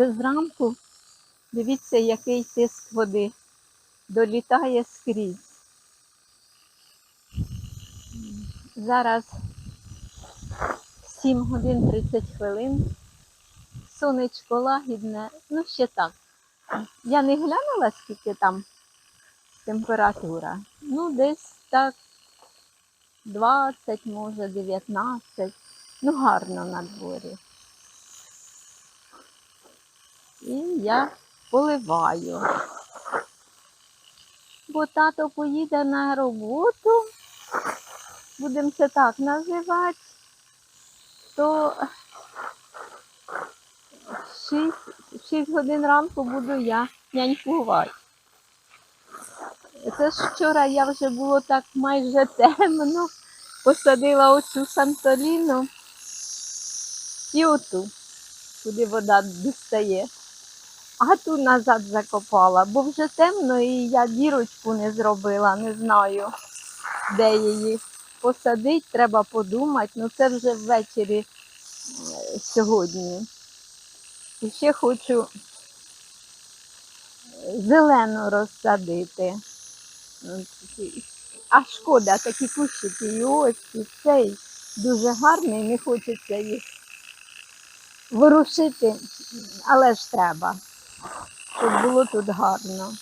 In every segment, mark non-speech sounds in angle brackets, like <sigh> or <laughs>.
Це зранку. Дивіться, який тиск води. Долітає скрізь. Зараз 7 годин 30 хвилин. Сонечко лагідне. Ну, ще так. Я не глянула, скільки там температура. Ну, десь так 20, може 19. Ну, гарно на дворі. І я поливаю. Бо тато поїде на роботу, будемо це так називати, то 6, 6 годин ранку буду я нянькувати. Це ж вчора я вже було так майже темно, посадила оцю сантоліну і оту, куди вода дістає. А ту назад закопала, бо вже темно і я дірочку не зробила, не знаю, де її посадити, треба подумати. Ну це вже ввечері е, сьогодні. І ще хочу зелену розсадити. А шкода, такі кущики і ось і цей дуже гарний, не хочеться їх ворушити, але ж треба, щоб було тут гарно.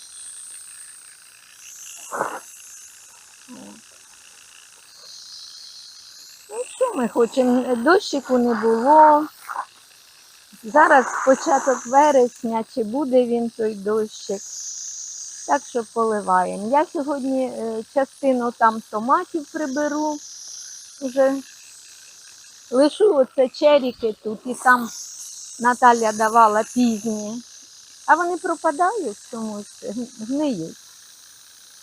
Ну що ми хочемо? Дощику не було. Зараз початок вересня, чи буде він той дощик. Так що поливаємо. Я сьогодні е, частину там томатів приберу. Уже лишу оце черіки тут і там Наталя давала пізні. А вони пропадають чомусь, гн- гниють.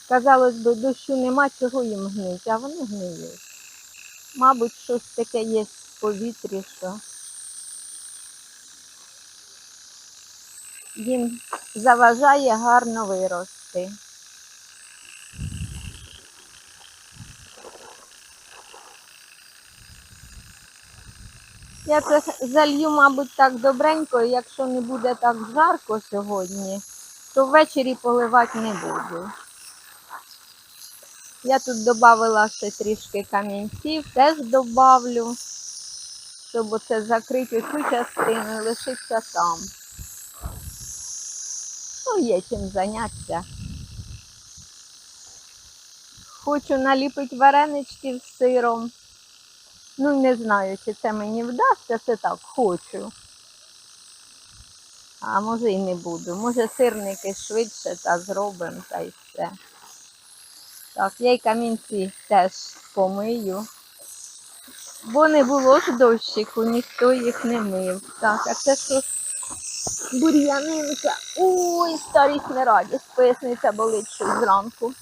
Казалось би, дощу нема, чого їм гнить, а вони гниють. Мабуть, щось таке є в повітрі, що їм заважає гарно вирости. Я це залью, мабуть, так добренько, і якщо не буде так жарко сьогодні, то ввечері поливати не буду. Я тут додавала ще трішки камінців, теж добавлю, щоб оце закрити цю частину і лишиться там. Ну, є чим зайнятися. Хочу наліпити варенички з сиром. Ну, не знаю, чи це мені вдасться, це так хочу. А може і не буду. Може сирники швидше та зробимо та й все. Так, я й камінці теж помию. Бо не було ж дощику, ніхто їх не мив. Так, а це що бур'янинка. Ой, старість не радість, поясниця болить щось зранку.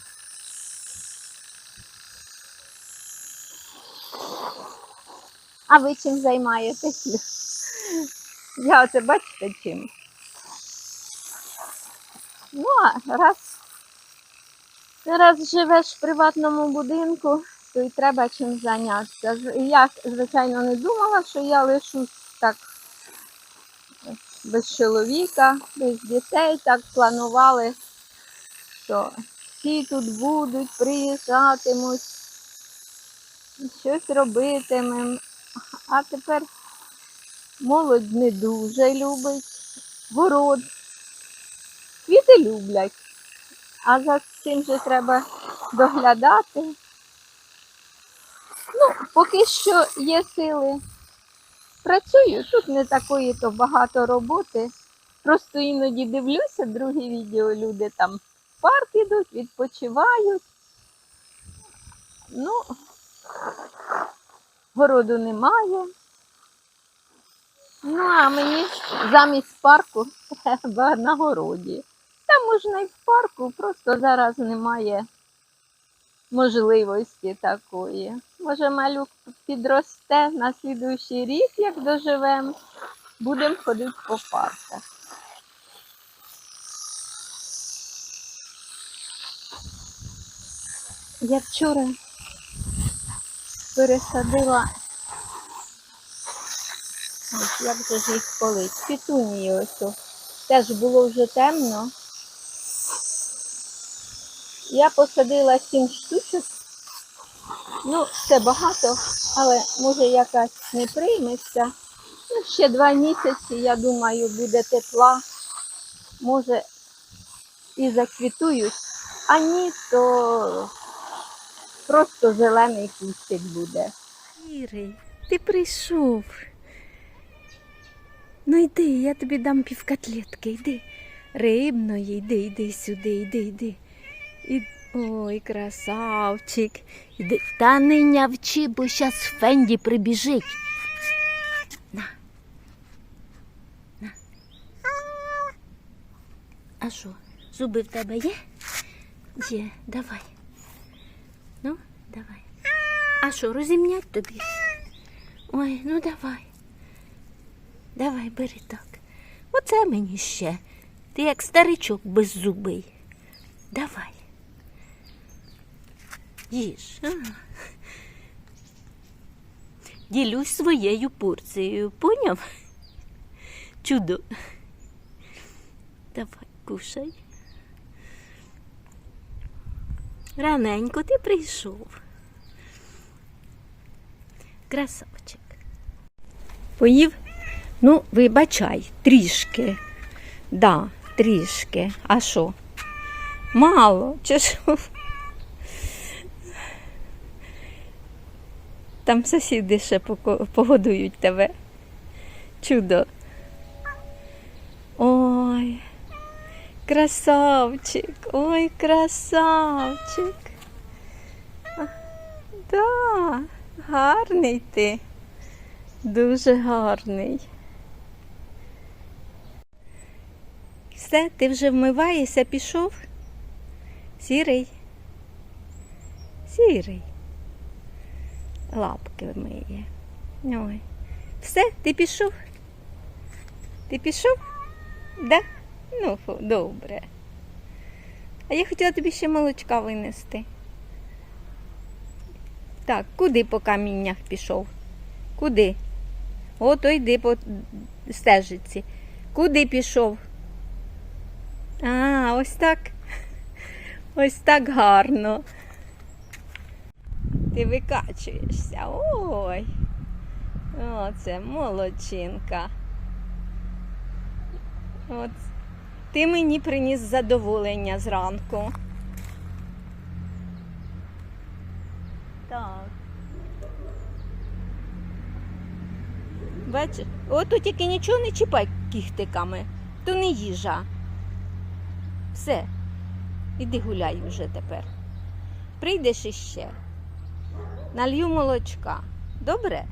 А ви чим займаєтесь? <laughs> Я оце бачите чим. Ну, а раз, раз живеш в приватному будинку, то й треба чим зайнятися. Я, звичайно, не думала, що я лишусь так без чоловіка, без дітей, так планували, що всі тут будуть, приїжджатимуть, щось робитимемо. А тепер молодь не дуже любить город. Квіти люблять, а за цим же треба доглядати. Ну, поки що є сили. Працюю, тут не такої то багато роботи. Просто іноді дивлюся, другі відео люди там в парк ідуть, відпочивають. Ну, городу немає. Ну, а мені замість парку <laughs> на городі. Та можна і в парку, просто зараз немає можливості такої. Може, малюк підросте на слідуючий рік, як доживемо, будемо ходити по парках. Я вчора пересадила, ось як же ж їх полить, пітунії ось. о. теж було вже темно. Я посадила сім штучок. Ну, це багато, але може якась не прийметься. Ну, ще два місяці, я думаю, буде тепла. Може і заквітують, а ні, то просто зелений кустик буде. Ірий, ти прийшов. Ну йди, я тобі дам півкотлетки, йди. Рибної, йди, йди сюди, йди, йди. І... Ой, красавчик. Іди. Та не нявчи, бо щас Фенді прибіжить. На. На. А що, зуби в тебе є? Є, давай. Давай. А що, розімнять тобі? Ой, ну давай. Давай, бери так. Оце мені ще. Ти як старичок беззубий. Давай. Їж. Ділюсь своєю порцією, поняв? Чудо. Давай, кушай. Раненько ти прийшов. Красавчик. Поїв? Ну, вибачай, трішки. Да, трішки. А що? Мало, чи що? Там сусіди ще погодують тебе. Чудо. Ой, красавчик, ой, красавчик. Да, гарний ти. Дуже гарний. Все, ти вже вмиваєшся, пішов? Сірий. Сірий. Лапки миє. Ой. Все, ти пішов? Ти пішов? Да? Ну, добре. А я хотіла тобі ще молочка винести. Так, куди по каміннях пішов? Куди? Ото йди по стежиці. Куди пішов? А, ось так. Ось так гарно. Ти викачуєшся. Ой. Оце молодчинка. От. Ти мені приніс задоволення зранку. Так. Бачиш, ото тільки нічого не чіпай кіхтиками, то не їжа. Все, іди гуляй вже тепер. Прийдеш іще. Налью молочка. Добре?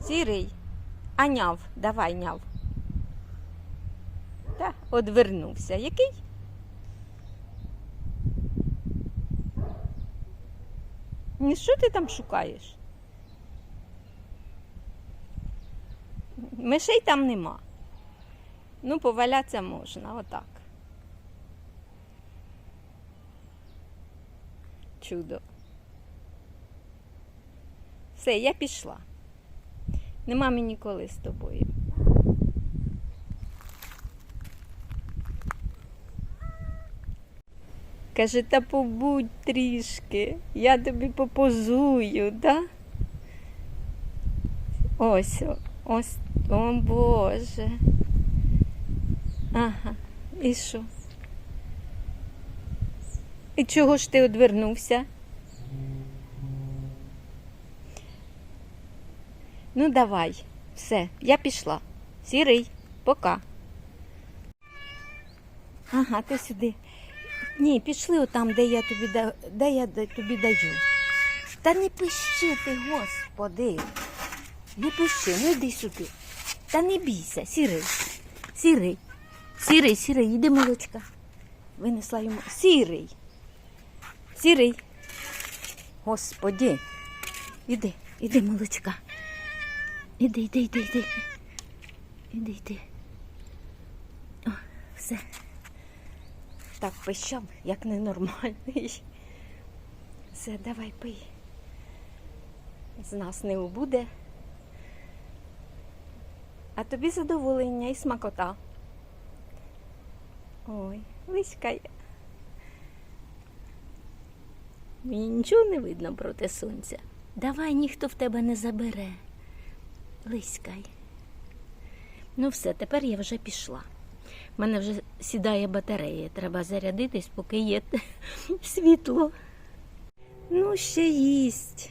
Сірий, а няв, давай няв. Та, одвернувся. Який? Ні, що ти там шукаєш? Мишей там нема. Ну, повалятися можна, отак. Чудо. Все, я пішла. Нема мені коли з тобою. Каже, та побудь трішки, я тобі попозую, да? Ось, ось, о Боже. Ага, і що? І чого ж ти одвернувся? Ну, давай, все, я пішла. Сірий, пока. Ага, ти сюди. Ні, пішли отам, де я тобі де я тобі даю. Та не пищи ти, господи. Не пищи, ну йди сюди. Та не бійся, сірий. Сірий. Сірий, сірий, іди молочка. Винесла йому. Сірий. Сірий. Господи. Іди, іди, молочка. Іди, іди, іди, іди. Іди, іди. О, все. Так пищав, як ненормальний. Все, давай пий. З нас не убуде. А тобі задоволення і смакота. Ой, лиська. Мені нічого не видно проти сонця. Давай ніхто в тебе не забере. Лиськай. Ну все, тепер я вже пішла. У мене вже сідає батарея. Треба зарядитись, поки є <laughs> світло. Ну, ще їсть.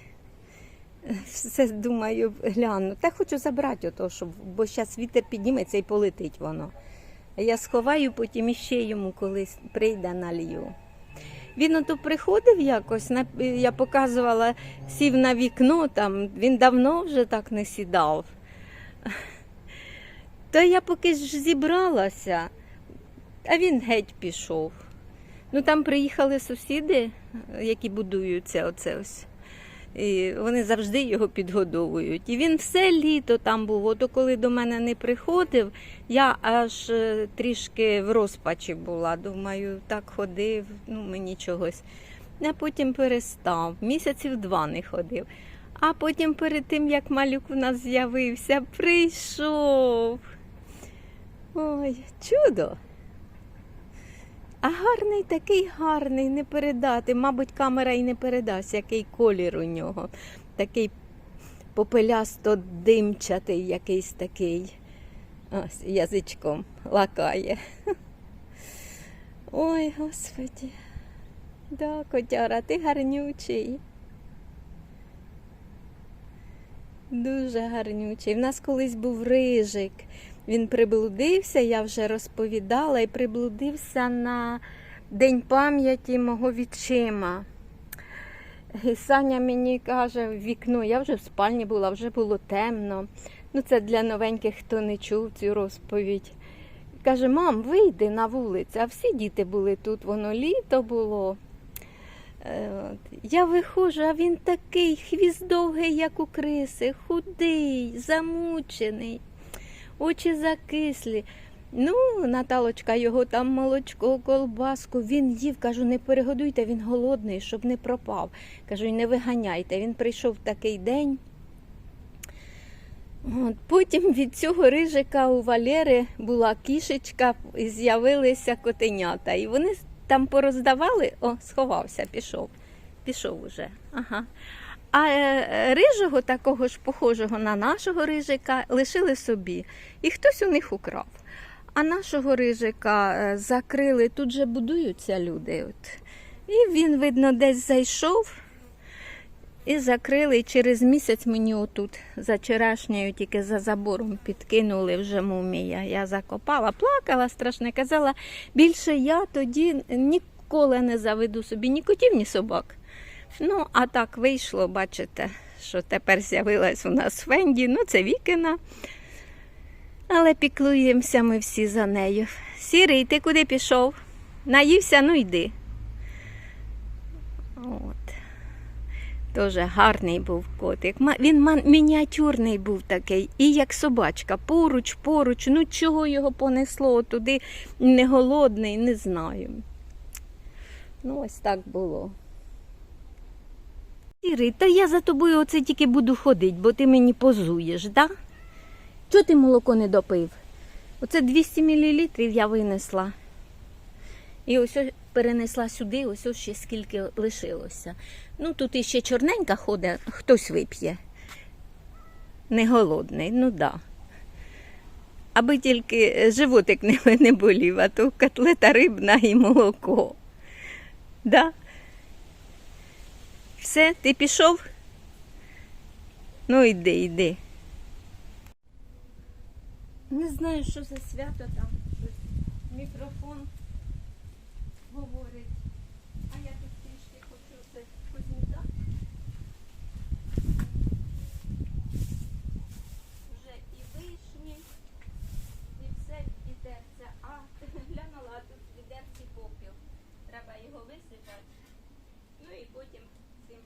Все думаю, гляну. Та хочу забрати ото, щоб, бо зараз вітер підніметься і полетить воно. Я сховаю, потім іще йому колись прийде налью. Він ото приходив якось, я показувала, сів на вікно там, він давно вже так не сідав. Та я поки ж зібралася, а він геть пішов. Ну там приїхали сусіди, які будуються оце ось. І вони завжди його підгодовують. І він все літо там був. Ото коли до мене не приходив, я аж е, трішки в розпачі була. Думаю, так ходив, ну мені чогось. А потім перестав. Місяців два не ходив. А потім перед тим, як малюк у нас з'явився, прийшов. Ой, чудо! А гарний такий гарний, не передати. Мабуть, камера і не передасть, який колір у нього. Такий попелясто димчатий якийсь такий. Ось язичком лакає. Ой, господі. Да, котяра, ти гарнючий. Дуже гарнючий. В нас колись був рижик. Він приблудився, я вже розповідала, і приблудився на День пам'яті мого відчима. І Саня мені каже в вікно, я вже в спальні була, вже було темно. Ну, це для новеньких, хто не чув цю розповідь. Каже, мам, вийди на вулицю, а всі діти були тут, воно літо було. Е. Я виходжу, а він такий хвіст довгий, як у криси, худий, замучений, очі закислі. Ну, Наталочка, його там молочко, колбаску, він їв, кажу, не перегодуйте, він голодний, щоб не пропав. Кажу, не виганяйте. Він прийшов в такий день. От, потім від цього рижика у Валери була кішечка, і з'явилися котенята. І вони там пороздавали, о, сховався, пішов. Пішов уже. Ага. А е, рижого, такого ж похожого на нашого рижика, лишили собі. І хтось у них украв. А нашого рижика е, закрили, тут же будуються люди. От. І він, видно, десь зайшов і закрили. І через місяць мені отут за вчорашньою, тільки за забором підкинули вже мумія. Я закопала, плакала страшно, казала, більше я тоді ніколи не заведу собі ні котів, ні собак. Ну, а так вийшло, бачите, що тепер з'явилась у нас Фенді, ну це Вікина. Але піклуємося ми всі за нею. Сірий, ти куди пішов? Наївся, ну йди. От. Дуже гарний був котик. Він мініатюрний був такий, і як собачка, поруч, поруч. Ну чого його понесло туди, не голодний, не знаю. Ну, ось так було. Сірий, та я за тобою оце тільки буду ходити, бо ти мені позуєш, да? Чого ти молоко не допив? Оце 200 мл я винесла. І ось перенесла сюди, ось ще скільки лишилося. Ну, тут іще чорненька ходить, хтось вип'є. Не голодний, ну да. Аби тільки животик не, <laughs> не болів, а то котлета рибна і молоко. Да? Все, ти пішов? Ну, йди, йди. Не знаю, що за свято там. Мікрофон говорить. А я тут трішки хочу це позмітати. Вже і вишні, і все відерце. А <laughs> глянула, тут відерці попіл. Треба його висипати. Ну і потім цим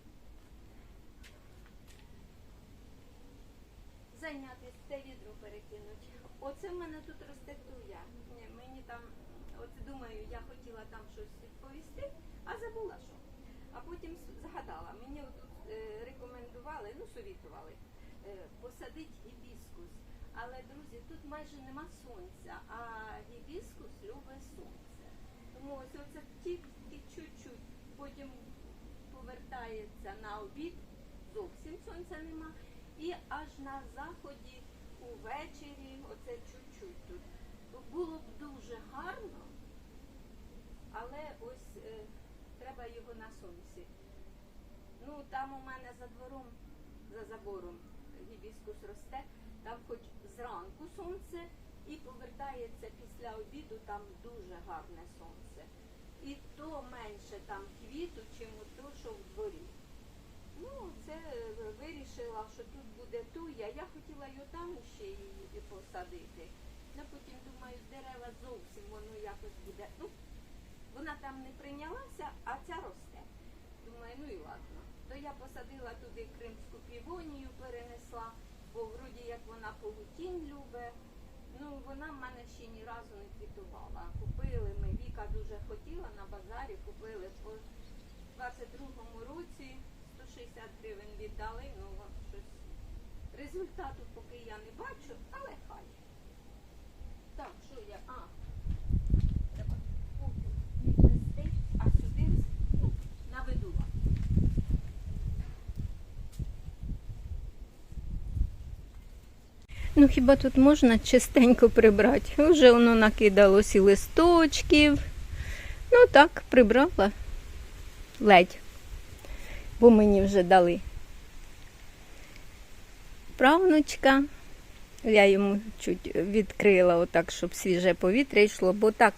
зайнятися, це відро перекинуть. Оце в мене тут росте. Мені там, от думаю, я хотіла там щось відповісти, а забула що. А потім згадала, мені тут е, рекомендували, ну совітували, е, посадити гібіскус. Але, друзі, тут майже нема сонця, а гібіскус любить сонце. Тому ось оце тільки чуть-чуть, потім повертається на обід, зовсім сонця нема. І аж на заході увечері, оце чуть-чуть тут. Було б дуже гарно, але ось е, треба його на сонці. Ну, там у мене за двором, за забором гібіскус росте, там хоч зранку сонце і повертається після обіду, там дуже гарне сонце. І то менше там квіту, чим то, що в дворі. Ну, це е, вирішила, що тут буде туя. Я хотіла й там ще її посадити. Ну, потім думаю, дерева зовсім воно якось буде. Ну, вона там не прийнялася, а ця росте. Думаю, ну і ладно. То я посадила туди кримську півонію, перенесла, бо вроді як вона павутінь любить. Ну, вона в мене ще ні разу не квітувала. Купили ми, Віка дуже хотіла на базарі, купили по 22-му році 160 гривень віддали, ну от щось. Результату поки я не бачу, але хай. Так, що я. А, треба відвести, а сюди ну, наведу. Ну хіба тут можна чистенько прибрати? Вже воно накидалось і листочків. Ну так, прибрала. Ледь. Бо мені вже дали. Правнучка. Я йому чуть відкрила, отак, щоб свіже повітря йшло, бо так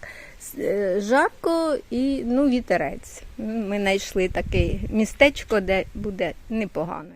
е, жарко і ну, вітерець. Ми знайшли таке містечко, де буде непогано.